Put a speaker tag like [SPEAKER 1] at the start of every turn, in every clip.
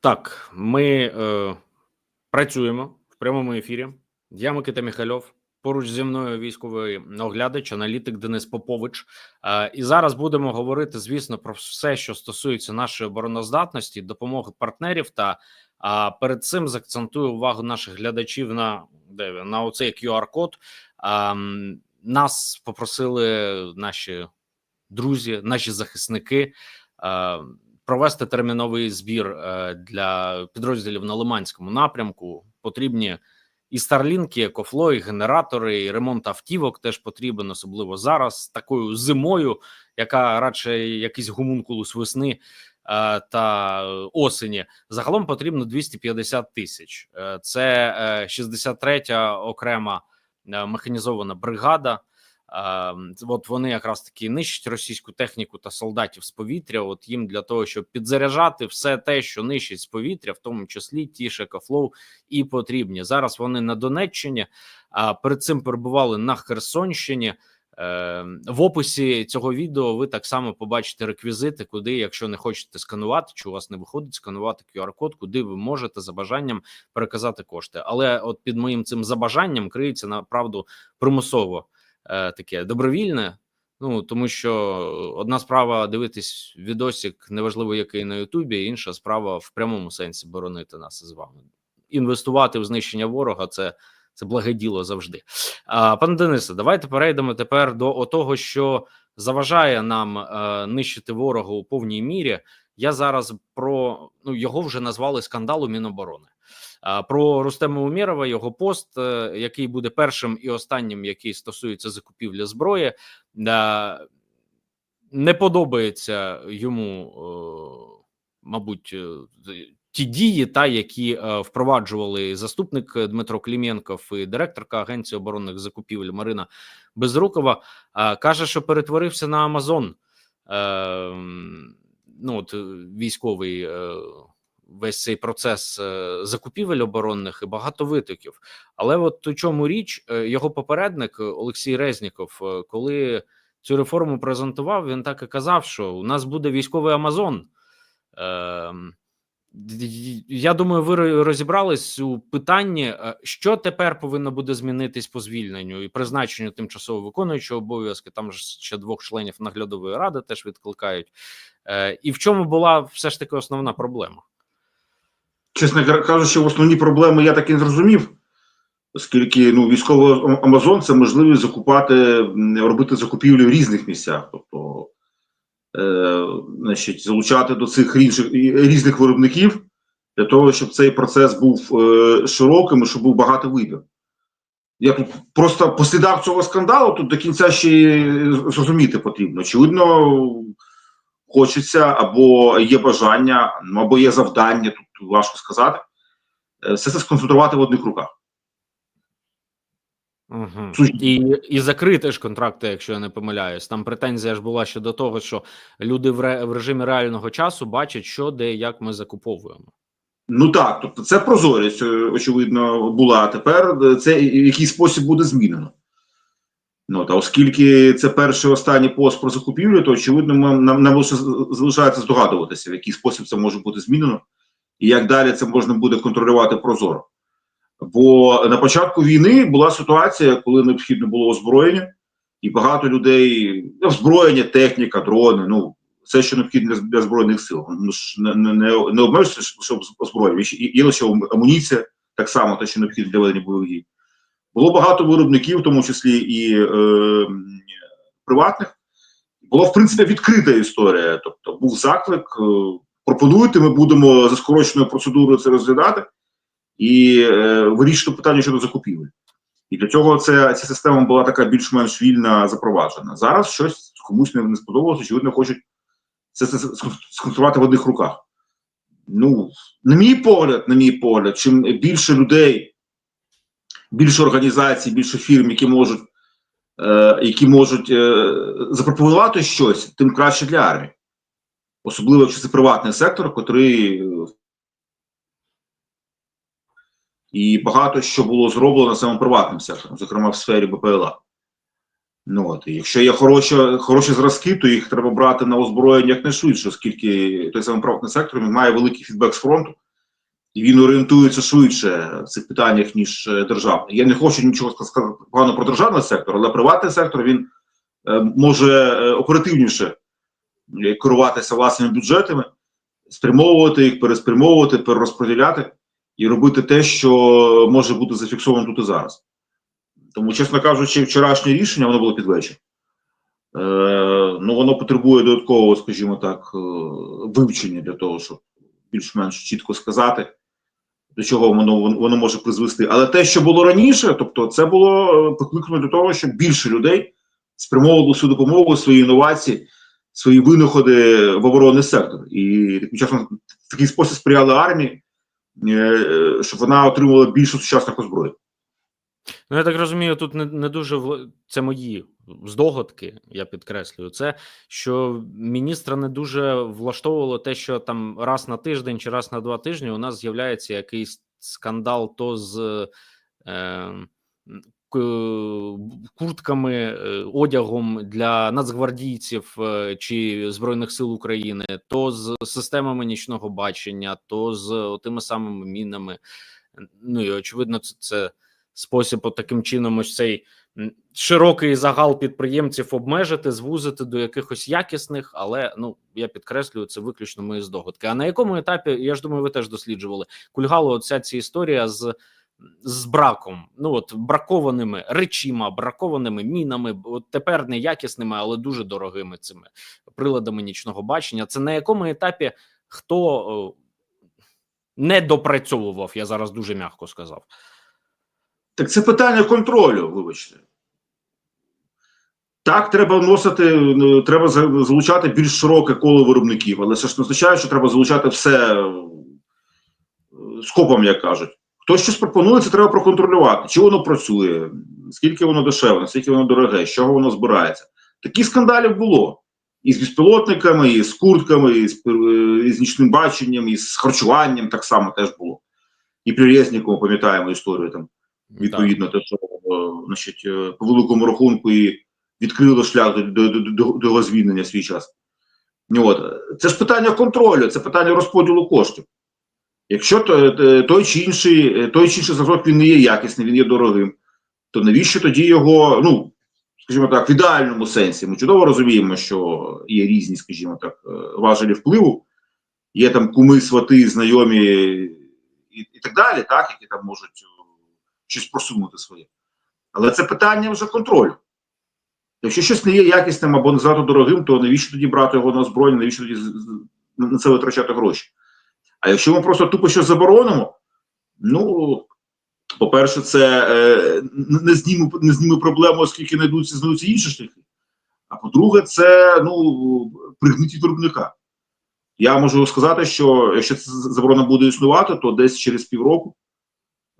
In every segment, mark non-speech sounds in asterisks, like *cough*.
[SPEAKER 1] Так, ми е, працюємо в прямому ефірі. Я Микита Міхальов. Поруч зі мною військовий оглядач, аналітик Денис Попович. Е, і зараз будемо говорити, звісно, про все, що стосується нашої обороноздатності, допомоги партнерів. Та а перед цим закцентую увагу наших глядачів на де на оцей QR-код. М, нас попросили наші друзі, наші захисники. е, провести терміновий збір е, для підрозділів на Лиманському напрямку. Потрібні і старлінки, і і генератори, і ремонт автівок теж потрібен, особливо зараз, такою зимою, яка радше якийсь гумункулус весни е, та осені. Загалом потрібно 250 тисяч. Е, Це е, 63-я окрема механізована бригада. Е, От вони якраз таки нищать російську техніку та солдатів з повітря. От їм для того, щоб підзаряджати все те, що нищить з повітря, в тому числі ті ж екофлоу, і потрібні зараз. Вони на Донеччині, а перед цим перебували на Херсонщині. Е, В описі цього відео ви так само побачите реквізити, куди, якщо не хочете сканувати, чи у вас не виходить сканувати QR-код, куди ви можете за бажанням переказати кошти. Але от під моїм цим забажанням криється направду примусово таке добровільне. Ну тому що одна справа дивитись відосик, неважливо який на Ютубі, інша справа в прямому сенсі боронити нас із вами. Інвестувати в знищення ворога це, це благе діло завжди. А, пане Денисе, давайте перейдемо тепер до того, що заважає нам е, нищити ворога у повній мірі. Я зараз про ну його вже назвали скандалу Міноборони. А, Про Рустема Умєрова, його пост, е, який буде першим і останнім, який стосується закупівлі зброї, не подобається йому, е, мабуть, е, ті дії, та які впроваджували заступник Дмитро Клім'єнков і директорка Агенції оборонних закупівель Марина Безрукова. Каже, що перетворився на Амазон. Ну, от е, військовий е, весь цей процес е, закупівель оборонних і багато витоків. Але от у чому річ його попередник Олексій Резніков, коли цю реформу презентував, він так і казав, що у нас буде військовий Амазон. Е, д- Я думаю, ви розібрались у питанні, що тепер повинно буде змінитись по звільненню і призначенню тимчасово виконуючого обов'язки. Там ж ще двох членів наглядової ради теж відкликають. Е, І в чому була все ж таки основна проблема?
[SPEAKER 2] чесно кажучи, основні проблеми я так і не зрозумів, оскільки ну, військовий Амазон це можливість закупати, робити закупівлі в різних місцях, тобто е, значить, залучати до цих різних, різних виробників для того, щоб цей процес був е, широким і щоб був багато вибір. Я тут просто по цього скандалу тут до кінця ще зрозуміти потрібно. Очевидно, хочеться або є бажання, або є завдання, тут важко сказати, е, все це сконцентрувати в одних руках.
[SPEAKER 1] Угу. І, і закрити ж контракти, якщо я не помиляюсь. Там претензія ж була щодо того, що люди в, ре, в режимі реального часу бачать, що де як ми закуповуємо.
[SPEAKER 2] Ну так, тобто це прозорість, е, очевидно, була. Тепер е, це який спосіб буде змінено. Ну, та оскільки це перший останній пост про закупівлю, то очевидно, нам, нам, нам лише залишається здогадуватися, в який спосіб це може бути змінено, і як далі це можна буде контролювати прозоро. Бо на початку війни була ситуація, коли необхідно було озброєння, і багато людей озброєння, техніка, дрони, ну все, що необхідно для, збройних сил. Ну ж не, не, не обмежується, щоб озброєння. Є лише амуніція, так само те, що необхідно для ведення бойових дій. Було багато виробників, в тому числі і е, приватних. Була, в принципі, відкрита історія. Тобто був заклик, е, пропонуйте, ми будемо за скороченою процедурою це розглядати і е, вирішити питання щодо закупівель. І для цього це, ця система була така більш-менш вільна запроваджена. Зараз щось комусь не, сподобалося, очевидно, хочуть це, це, сконцентрувати в одних руках. Ну, на мій погляд, на мій погляд, чим більше людей, більше організацій, більше фірм, які можуть, е, які можуть е, запропонувати щось, тим краще для армії. Особливо, якщо це приватний сектор, котрий і багато що було зроблено саме приватним сектором, зокрема в сфері БПЛА. Ну от, і якщо є хороші, хороші зразки, то їх треба брати на озброєння якнайшвидше, оскільки той самий приватний сектор він має великий фідбек з фронту, він орієнтується швидше в цих питаннях, ніж е, державний. Я не хочу нічого сказати погано про державний сектор, але приватний сектор він е, може е, оперативніше керуватися власними бюджетами, спрямовувати їх, переспрямовувати, перерозподіляти і робити те, що може бути зафіксовано тут і зараз. Тому, чесно кажучи, вчорашнє рішення воно було під вечір. Е, ну, воно потребує додаткового, скажімо так, вивчення для того, щоб більш-менш чітко сказати, до чого воно, воно може призвести. Але те, що було раніше, тобто, це було е, покликано для того, щоб більше людей спрямовували свою допомогу, свої інновації, свої винаходи в оборонний сектор. І таким часом в такий спосіб сприяли армії, е, щоб вона отримувала більше сучасних озброєнь.
[SPEAKER 1] Ну, я так розумію, тут не, не дуже це мої здогадки, я підкреслюю. Це що міністра не дуже влаштовувало те, що там раз на тиждень чи раз на два тижні у нас з'являється якийсь скандал, то з е, куртками, е, одягом для нацгвардійців е, чи збройних сил України, то з системами нічного бачення, то з тими самими мінами. Ну і очевидно, це, це спосіб таким чином ось цей широкий загал підприємців обмежити, звузити до якихось якісних, але ну я підкреслюю, це виключно мої здогадки. А на якому етапі я ж думаю, ви теж досліджували кульгало оця ця історія з. З браком, ну от бракованими речима, бракованими мінами, от тепер не якісними, але дуже дорогими цими приладами нічного бачення. Це на якому етапі хто не допрацьовував? Я зараз дуже м'яко сказав.
[SPEAKER 2] Так це питання контролю, вибачте. Так, треба вносити, ну, треба залучати більш широке коло виробників, але це ж не означає, що треба залучати все е, скопом, як кажуть. Хтось щось пропонує, це треба проконтролювати. Чи воно працює, скільки воно дешеве, наскільки воно дороге, з чого воно збирається. Таких скандалів було. І з безпілотниками, і з куртками, і з, і з нічним баченням, і з харчуванням так само теж було. І при Резнікому пам'ятаємо історію там відповідно те, що е, значить, е, по великому рахунку і відкрило шлях до, до, до, до, звільнення в свій час. Ну, От. Це ж питання контролю, це питання розподілу коштів. Якщо е, той чи інший, е, той чи інший зразок він не є якісним, він є дорогим, то навіщо тоді його, ну, скажімо так, в ідеальному сенсі? Ми чудово розуміємо, що є різні, скажімо так, е, важелі впливу, є там куми, свати, знайомі і, і так далі, так, які там можуть щось просунути своє. Але це питання вже контролю. Якщо щось не є якісним або не дорогим, то навіщо тоді брати його на озброєння, навіщо тоді на це витрачати гроші? А якщо ми просто тупо щось заборонимо, ну, по-перше, це е, не зніме, не зніме проблему, оскільки знайдуться, знайдуться інші шляхи. А по-друге, це ну, пригнить від виробника. Я можу сказати, що якщо ця заборона буде існувати, то десь через півроку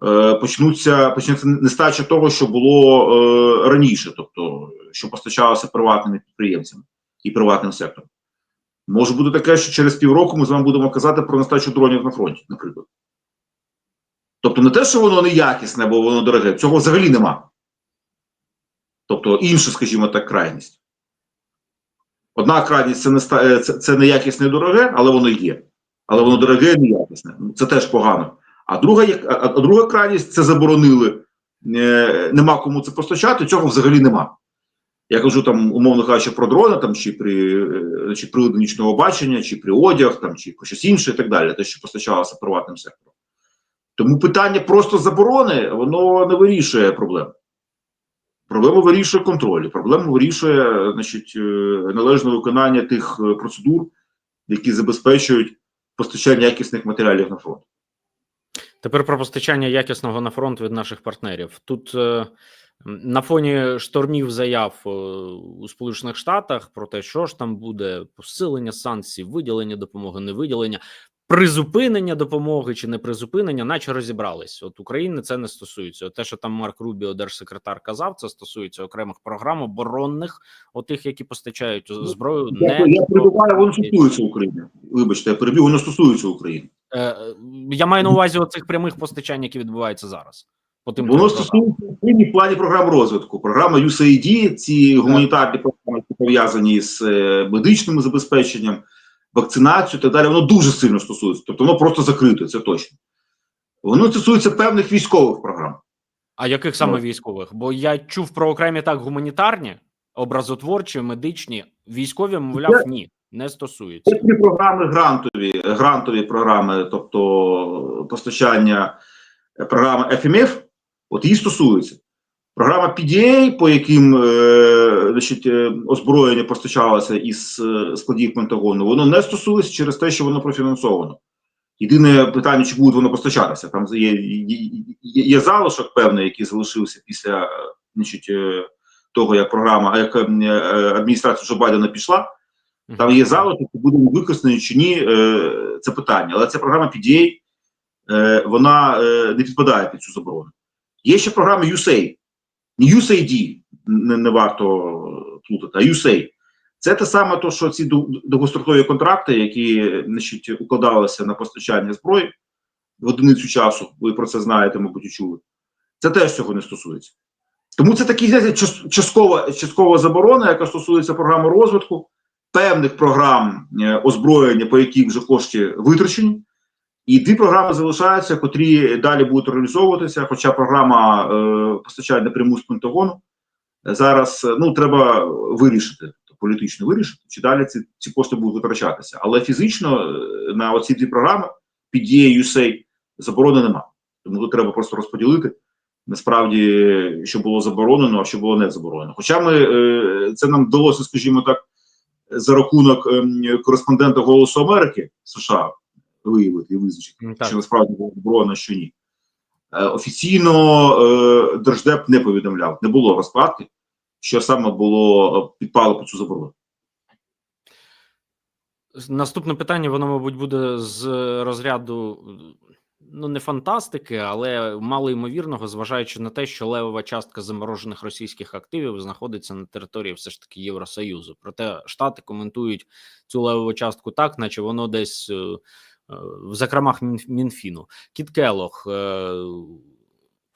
[SPEAKER 2] е, почнуться почнеться нестача того, що було е, раніше, тобто що постачалося приватними підприємцями і приватним сектором. Може бути таке, що через півроку ми з вами будемо казати про нестачу дронів на фронті, наприклад. Тобто не те, що воно неякісне або воно дороге, цього взагалі нема. Тобто інша, скажімо так, крайність. Одна крайність це, не е, це, це неякісне і дороге, але воно є. Але воно дороге і неякісне. Це теж погано. А друга, а друга крайність це заборонили. Е, нема кому це постачати, цього взагалі нема. Я кажу там, умовно кажучи, про дрони, там, чи при е, чи прилади нічного бачення, чи при одяг, там, чи щось інше і так далі, те, що постачалося приватним сектором. Тому питання просто заборони, воно не вирішує проблему. Проблему вирішує контроль, проблему вирішує значить, е, належне виконання тих е, процедур, які забезпечують постачання якісних матеріалів на фронт.
[SPEAKER 1] Тепер про постачання якісного на фронт від наших партнерів. Тут на фоні штормів заяв е, у Сполучених Штатах про те, що ж там буде посилення санкцій, виділення допомоги, не виділення, призупинення допомоги чи не призупинення, наче розібрались. От України це не стосується. От те, що там Марк Рубіо, держсекретар, казав, це стосується окремих програм оборонних, отих, які постачають зброю.
[SPEAKER 2] Я,
[SPEAKER 1] не
[SPEAKER 2] я перебуваю, воно стосується України. Вибачте, я перебіг, воно стосується України.
[SPEAKER 1] Е, е, Я маю на увазі оцих прямих постачань, які відбуваються зараз. По тим
[SPEAKER 2] Воно стосується в плані програм розвитку. Програма USAID, ці гуманітарні програми, які пов'язані з е, медичним забезпеченням, вакцинацією і так далі, воно дуже сильно стосується. Тобто воно просто закрите, це точно. Воно стосується певних військових програм.
[SPEAKER 1] А яких саме
[SPEAKER 2] Ну.
[SPEAKER 1] військових? Бо я чув про окремі так гуманітарні, образотворчі, медичні, військові, мовляв, ні, не стосуються.
[SPEAKER 2] Це програми грантові, грантові програми, тобто постачання е, програми FMF, от її стосується. Програма PDA, по яким е, значить, е, озброєння постачалося із е, складів Пентагону, воно не стосується через те, що воно профінансовано. Єдине питання, чи буде воно постачатися. Там є, є, є, залишок певний, який залишився після значить, того, як програма, як адміністрація Джо Байдена пішла. Там є залишок, чи буде використаний чи ні, це питання. Але ця програма PDA, вона не підпадає під цю заборону. Є ще програма USAID. Не USAID, не, не варто плутати, а USAID. Це те саме, то, що ці довгострокові контракти, які значить, укладалися на постачання зброї в одиницю часу, ви про це знаєте, мабуть, чули. Це теж цього не стосується. Тому це такі знаєте, часткова, часткова заборона, яка стосується програми розвитку певних програм е, озброєння, по яких вже кошти витрачені, і дві програми залишаються, котрі далі будуть реалізовуватися. Хоча програма е, постачання напряму з Пентагону е, зараз е, ну треба вирішити, тобто політично вирішити, чи далі ці, ці кошти будуть витрачатися. Але фізично е, на оці дві програми під дією USAID заборони немає. Тому тут треба просто розподілити. Насправді, що було заборонено, а що було не заборонено. Хоча ми е, це нам вдалося, скажімо так, за рахунок ем, кореспондента Голосу Америки США виявити і визначити,
[SPEAKER 1] так.
[SPEAKER 2] що насправді було заборонено, що ні. Е, офіційно е, Держдеп не повідомляв, не було розкладки, що саме було е, підпало під цю заборону.
[SPEAKER 1] Наступне питання, воно, мабуть, буде з розряду ну не фантастики, але мало ймовірного, зважаючи на те, що левова частка заморожених російських активів знаходиться на території все ж таки Євросоюзу. Проте Штати коментують цю левову частку так, наче воно десь в закромах Мін- Мінфіну. Кіт Келох е,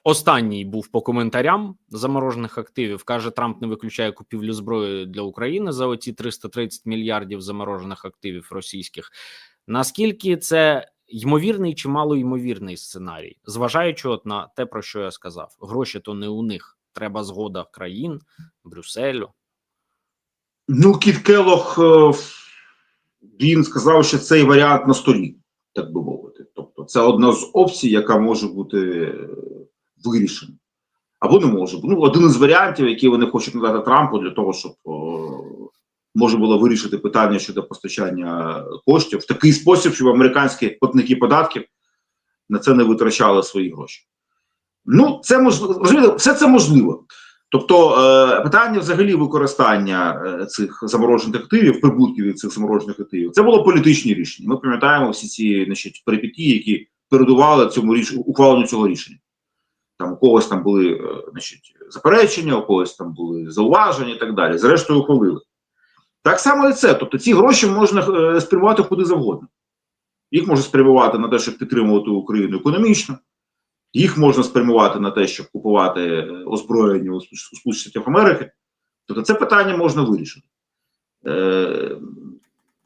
[SPEAKER 1] останній був по коментарям заморожених активів. каже, Трамп не виключає купівлю зброї для України за оці 330 мільярдів заморожених активів російських. Наскільки це ймовірний чи малоймовірний сценарій, зважаючи от на те, про що я сказав, гроші то не у них, треба згода країн, Брюсселю.
[SPEAKER 2] Ну, Кіт Келох е, він сказав, що цей варіант на столі, так би мовити. Тобто, це одна з опцій, яка може бути е, вирішена. Або не може. Ну, один із варіантів, які вони хочуть надати Трампу для того, щоб можна було вирішити питання щодо постачання коштів в такий спосіб, щоб американські платники податків на це не витрачали свої гроші. Ну, це можливо, все це можливо. Тобто е, питання взагалі використання е, цих заморожених активів, прибутків від цих заморожених активів, це було політичні рішення. Ми пам'ятаємо всі ці значить, перипетії, які передували цьому ріш... ухваленню цього рішення. Там у когось там були е, значить, заперечення, у когось там були зауваження і так далі. Зрештою, ухвалили. Так само і це. Тобто ці гроші можна спрямувати куди завгодно. Їх можна спрямувати на те, щоб підтримувати Україну економічно. Їх можна спрямувати на те, щоб купувати е, озброєння у Сполучених Штатах Америки. Тобто це питання можна вирішити. Е,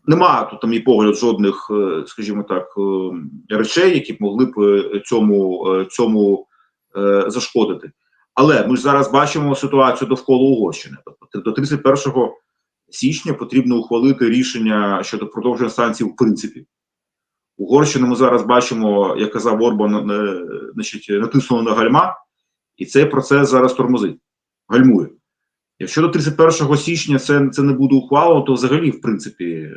[SPEAKER 2] нема тут, на мій погляд, жодних, е, скажімо так, е, речей, які б могли б цьому, цьому е, зашкодити. Але ми ж зараз бачимо ситуацію довкола Угорщини. Тобто до 31 січня потрібно ухвалити рішення щодо продовження санкцій в принципі. Угорщину ми зараз бачимо, як казав Орбан, е, значить, натиснуло на гальма, і цей процес зараз тормозить, гальмує. Якщо до 31 січня це, це не буде ухвалено, то взагалі, в принципі, е,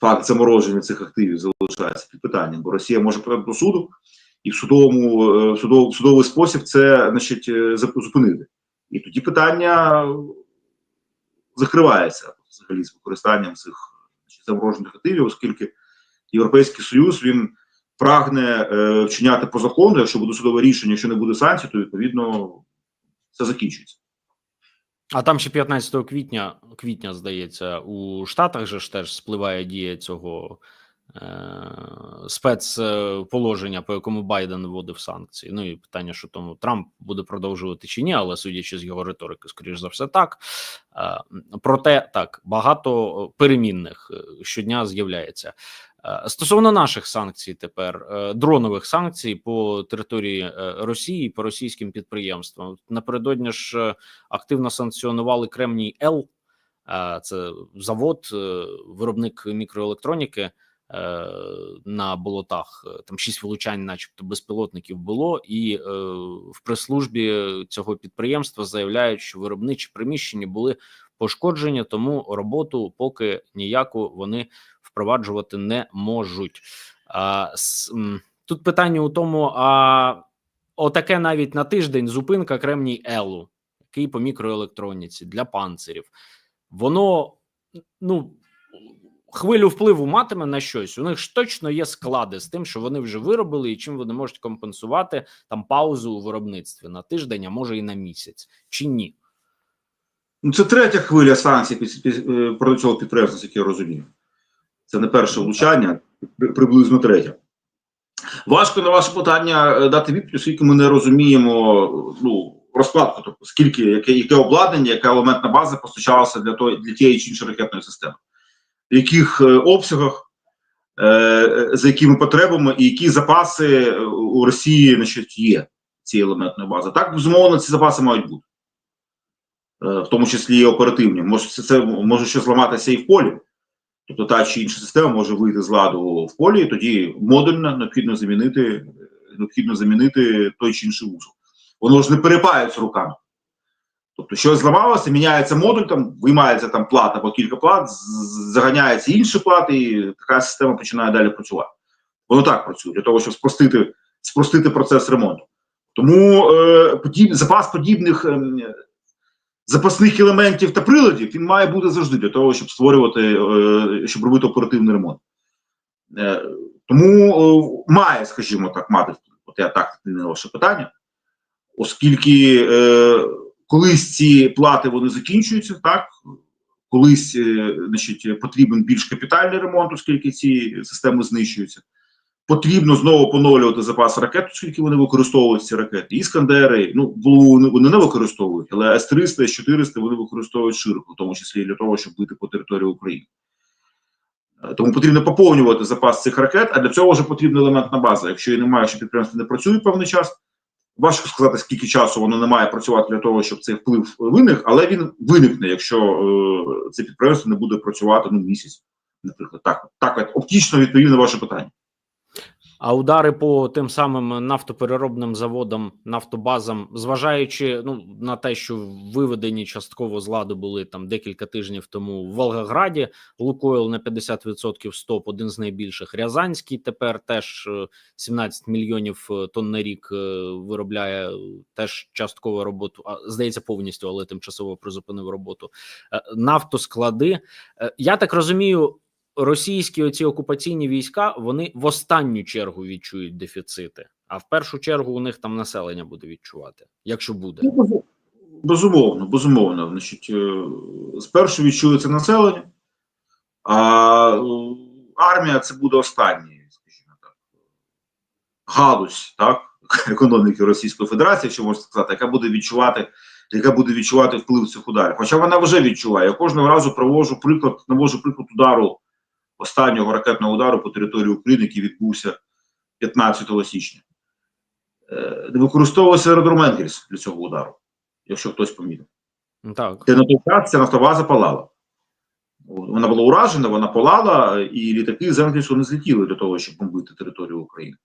[SPEAKER 2] факт замороження цих активів залишається під питанням, бо Росія може подати до суду і в судовому е, судов, судовий спосіб це значить, зупинити. І тоді питання закривається взагалі з використанням цих значить, заморожених активів, оскільки Європейський Союз він прагне е, вчиняти по закону. Якщо буде судове рішення, якщо не буде санкцій, то відповідно це закінчується.
[SPEAKER 1] А там ще 15 квітня, квітня, здається, у Штатах же ж теж спливає дія цього е, спецположення, по якому Байден вводив санкції. Ну і питання, що тому Трамп буде продовжувати чи ні, але судячи з його риторики, скоріш за все, так. Е, проте так багато перемінних е, щодня з'являється. Е, Стосовно наших санкцій, тепер е, дронових санкцій по території е, Росії по російським підприємствам. Напередодні ж активно санкціонували Кремній Л, це завод, виробник мікроелектроніки на болотах. Там шість влучань, начебто, безпілотників було, і в прес-службі цього підприємства заявляють, що виробничі приміщення були пошкоджені, тому роботу поки ніяку вони впроваджувати не можуть. А, с, тут питання у тому: а отаке навіть на тиждень зупинка Кремній Елу, який по мікроелектроніці для панцирів, воно ну. Хвилю впливу матиме на щось. У них ж точно є склади з тим, що вони вже виробили, і чим вони можуть компенсувати там паузу у виробництві на тиждень, а може і на місяць, чи ні?
[SPEAKER 2] Ну, це третя хвиля санкцій під, під, е, проти цього підприємства, як я розумію. Це не перше влучання, приблизно третє. Важко на ваше питання е, дати відповідь, оскільки ми не розуміємо ну, розкладку, тобто скільки, яке, яке обладнання, яка елементна база постачалася для, той, для тієї чи іншої ракетної системи, в яких е, обсягах, е, за якими потребами і які запаси е, у Росії значить, є цієї елементної бази. Так, безумовно, ці запаси мають бути. Е, в тому числі і оперативні. Може, це, це може ще зламатися і в полі. Тобто та чи інша система може вийти з ладу в полі, і тоді модульно необхідно замінити, е, необхідно замінити той чи інший вузол. Воно ж не перепається руками. Тобто, щось зламалося, міняється модуль, там виймається там плата або кілька плат, заганяється інші плати, і така система починає далі працювати. Воно так працює для того, щоб спростити, спростити процес ремонту. Тому е, подіб, запас подібних ем, запасних елементів та приладів він має бути завжди для того, щоб створювати, е, щоб робити оперативний ремонт. Е, Тому е, має, скажімо так, мати. От я так на ваше питання, оскільки е, колись ці плати вони закінчуються, так колись е, значить, потрібен більш капітальний ремонт, оскільки ці системи знищуються. Потрібно знову поновлювати запас ракет, оскільки вони використовують ці ракети. Іскандери, ну було вони, вони не використовують, але С-300, С-400 вони використовують широко, в тому числі і для того, щоб бити по території України. Е, Тому потрібно поповнювати запас цих ракет, а для цього вже потрібна елементна база. Якщо її немає, що підприємство не працює певний час, важко сказати, скільки часу воно не має працювати для того, щоб цей вплив виник, але він виникне, якщо е, це підприємство не буде працювати ну, місяць, наприклад. Так, так от, оптично відповів на ваше питання.
[SPEAKER 1] А удари по тим самим нафтопереробним заводам, нафтобазам, зважаючи ну на те, що виведені частково з ладу були там декілька тижнів тому в Волгограді, Лукойл на 50% стоп, один з найбільших. Рязанський тепер теж е, 17 мільйонів е, тонн на рік е, виробляє е, теж частково роботу. А здається, повністю, але тимчасово призупинив роботу. Е, Нафтосклади. Е, Я так розумію російські оці окупаційні війська вони в останню чергу відчують дефіцити, а в першу чергу у них там населення буде відчувати, якщо буде.
[SPEAKER 2] Ну, Безумовно, безумовно. Значить, е, спершу відчується населення, а е, армія це буде останній, скажімо так, галузь так, *laughs* економіки Російської Федерації, якщо можна сказати, яка буде відчувати, яка буде відчувати вплив цих ударів. Хоча вона вже відчуває. Я кожного разу привожу приклад, навожу приклад удару останнього ракетного удару по території України, який відбувся 15 січня. Е, Не використовувався аеродром Енгельс для цього удару, якщо хтось помітив.
[SPEAKER 1] Ну, Так
[SPEAKER 2] Де на той час ця нафтобаза палала. Вона була уражена, вона палала, і літаки з Енгельсу не злетіли для того, щоб бомбити територію України.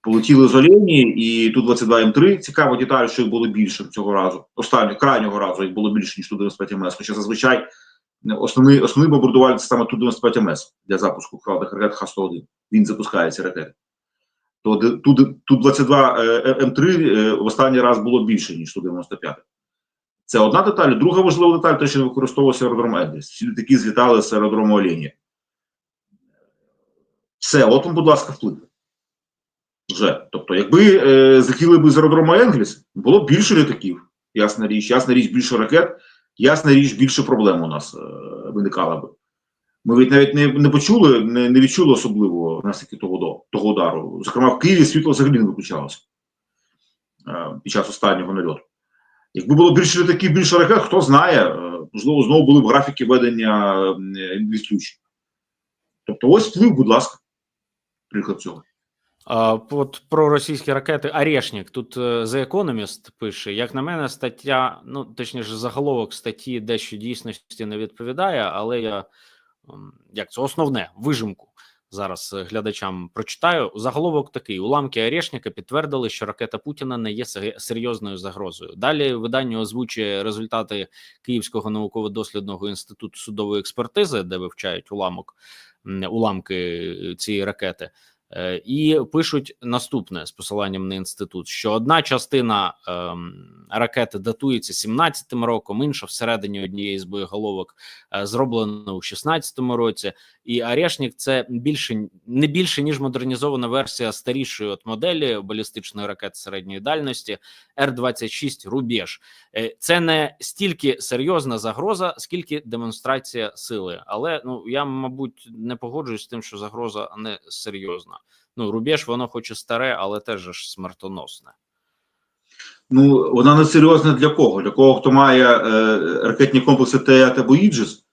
[SPEAKER 2] Полетіли з Олені, і ту 22 М3. Цікава деталь, що їх було більше цього разу. Останнього крайнього разу їх було більше, ніж ту 95 МС. Хоча зазвичай основний, основний бомбардувальник саме ту 95 МС для запуску крилатих ракет Х-101. Він запускає ці ракети. То де- ту, ту 22 е, М3 е, в останній раз було більше, ніж ту 95. Це одна деталь. Друга важлива деталь, те, що використовувався аеродром Енгельс. Всі літаки злітали з аеродрому Олені. Все, от вам, будь ласка, вплив. Вже. Тобто, якби е, захили б з аеродрому Енгельс, було б більше літаків. Ясна річ, ясна річ, більше ракет, ясна річ, більше проблем у нас е, виникало б. Ми від навіть не, не почули, не, не відчули особливо наслідки того, того удару. Зокрема, в Києві світло взагалі не виключалося е, під час останнього нальоту. Якби було більше літаків, більше ракет, хто знає, е, можливо, знову були б графіки ведення відключень. Тобто, ось вплив, будь ласка, приклад цього.
[SPEAKER 1] От про російські ракети Арешнік. Тут е, The Economist пише: як на мене, стаття, ну точніше, заголовок статті дещо дійсності не відповідає, але я як це основне вижимку зараз е, глядачам прочитаю. Заголовок такий: уламки Арешніка підтвердили, що ракета Путіна не є серйозною загрозою. Далі видання озвучує результати Київського науково-дослідного інституту судової експертизи, де вивчають уламок уламки е, цієї ракети. Е, І пишуть наступне з посиланням на інститут: що одна частина ем, ракети датується 17-м роком, інша всередині однієї з боєголовок е, зроблена у 16-му році. І Арешнік це більше не більше ніж модернізована версія старішої от моделі балістичної ракети середньої дальності Р-26 Рубеж. Е, Це не стільки серйозна загроза, скільки демонстрація сили. Але ну я мабуть не погоджуюсь з тим, що загроза не серйозна. Ну Рубеж, воно хоч і старе, але теж ж смертоносне.
[SPEAKER 2] Ну, вона не серйозна для кого? Для кого хто має е, ракетні комплекси ТЕАТ або Іджис?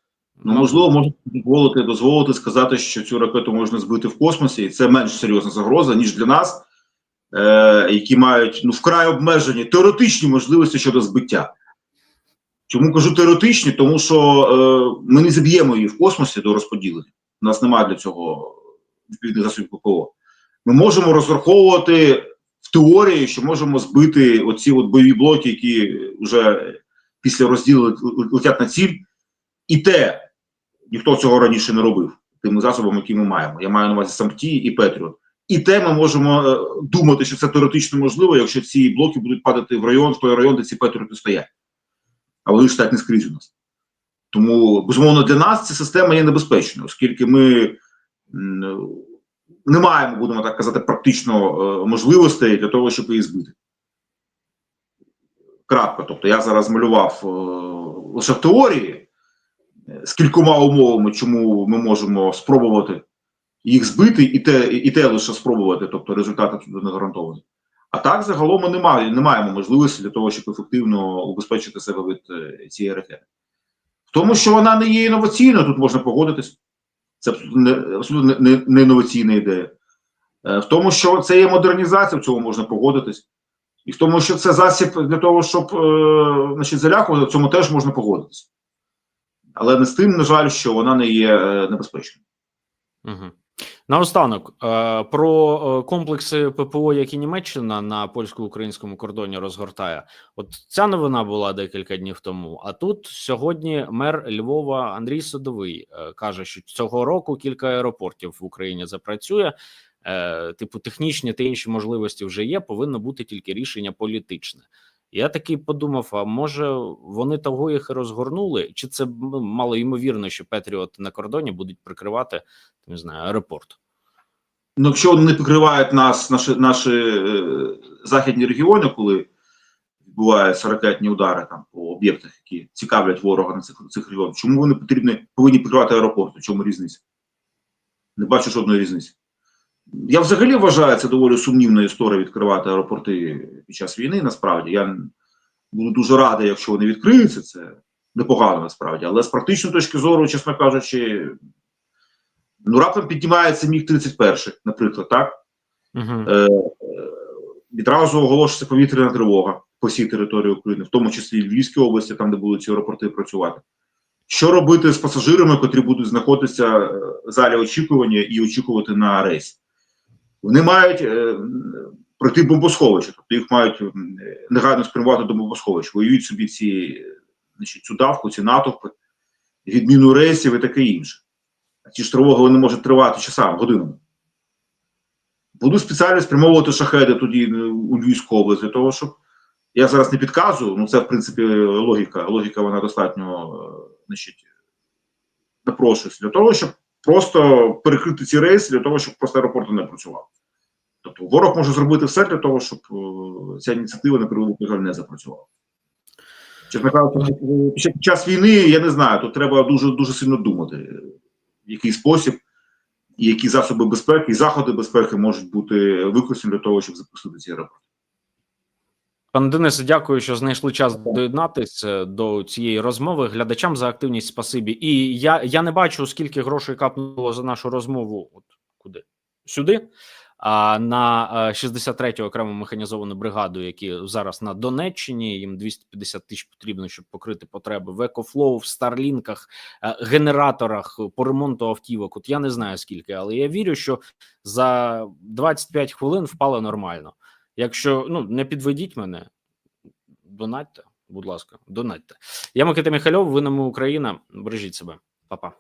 [SPEAKER 2] Ну, можливо, можна дозволити дозволити сказати, що цю ракету можна збити в космосі, і це менш серйозна загроза, ніж для нас, е, які мають ну, вкрай обмежені теоретичні можливості щодо збиття. Чому кажу теоретичні? Тому що е, ми не заб'ємо її в космосі до розподілення. У нас немає для цього відповідних засобів ППО. Ми можемо розраховувати в теорії, що можемо збити оці от бойові блоки, які вже після розділу летять на ціль, і те ніхто цього раніше не робив тими засобами, які ми маємо. Я маю на увазі Самті і Петріот. І те ми можемо е, думати, що це теоретично можливо, якщо ці блоки будуть падати в район, в той район, де ці Петріоти стоять. А вони ж стоять не скрізь у нас. Тому, безумовно, для нас ця система є небезпечною, оскільки ми не маємо, будемо так казати, практично е, можливостей для того, щоб її збити. Крапка. Тобто я зараз малював е, лише в теорії з кількома умовами, чому ми можемо спробувати їх збити, і те, і те лише спробувати, тобто результати тут не гарантовані. А так загалом ми не, має, не маємо можливості для того, щоб ефективно убезпечити себе від е, цієї ракети. В тому, що вона не є інноваційною, тут можна погодитись. Це абсолютно не, не інноваційна ідея. Е, В тому, що це є модернізація, в цьому можна погодитись. І в тому, що це засіб для того, щоб е, значить, залякувати, в цьому теж можна погодитись. Але не з тим, на жаль, що вона не є е, небезпечною.
[SPEAKER 1] Угу. Наостанок е, про е, комплекси ППО, які Німеччина на польсько-українському кордоні розгортає. От ця новина була декілька днів тому. А тут сьогодні мер Львова Андрій Садовий е, каже, що цього року кілька аеропортів в Україні запрацює. Типу, технічні та інші можливості вже є. Повинно бути тільки рішення політичне. Я такий подумав: а може вони того їх і розгорнули? Чи це мало ймовірно, що Петріот на кордоні будуть прикривати не знаю, аеропорт?
[SPEAKER 2] Ну, якщо вони не покривають нас, наші, наші е, західні регіони, коли відбуваються ракетні удари там по об'єктах, які цікавлять ворога на цих, цих регіонах, чому вони потрібні, повинні покривати аеропорт? У чому різниця? Не бачу жодної різниці. Я взагалі вважаю це доволі сумнівна історія відкривати аеропорти під час війни. Насправді я буду дуже радий, якщо вони відкриються. Це непогано насправді. Але з практичної точки зору, чесно кажучи, ну раптом піднімається міг 31, наприклад, так
[SPEAKER 1] Угу.
[SPEAKER 2] е, е, відразу оголошується повітряна тривога по всій території України, в тому числі і Львівській області, там де будуть ці аеропорти працювати. Що робити з пасажирами, котрі будуть знаходитися е, в залі очікування і очікувати на рейс? Вони мають е, пройти бомбосховище, тобто їх мають негайно спрямувати до бомбосховища, воюють собі ці, значить, цю давку, ці натовпи, відміну рейсів і таке інше. А ті ж тривоги вони можуть тривати часами, годинами. Буду спеціально спрямовувати шахеди тоді у Львівську область для того, щоб я зараз не підказую, ну це в принципі логіка. Логіка вона достатньо е, значить, напрошується для того, щоб просто перекрити ці рейси, для того, щоб просто аеропорти не працював. Тобто ворог може зробити все для того, щоб е, ця ініціатива на превеликий жаль не запрацювала. Чесно кажучи, під час війни я не знаю, тут треба дуже дуже сильно думати, в який спосіб і які засоби безпеки і заходи безпеки можуть бути використані для того, щоб запустити ці аеропорти.
[SPEAKER 1] Пане Денисе, дякую, що знайшли час доєднатися до цієї розмови. Глядачам за активність спасибі. І я, я не бачу, скільки грошей капнуло за нашу розмову. От куди сюди. А на е, 63-ю окрему механізовану бригаду, які зараз на Донеччині, їм 250 тисяч потрібно, щоб покрити потреби в екофлоу, в старлінках, е, генераторах по ремонту автівок. От я не знаю скільки, але я вірю, що за 25 хвилин впало нормально. Якщо ну не підведіть мене, донатьте, будь ласка, донатьте. Я Микита Міхальов, ви нами Україна. Бережіть себе, Па-па.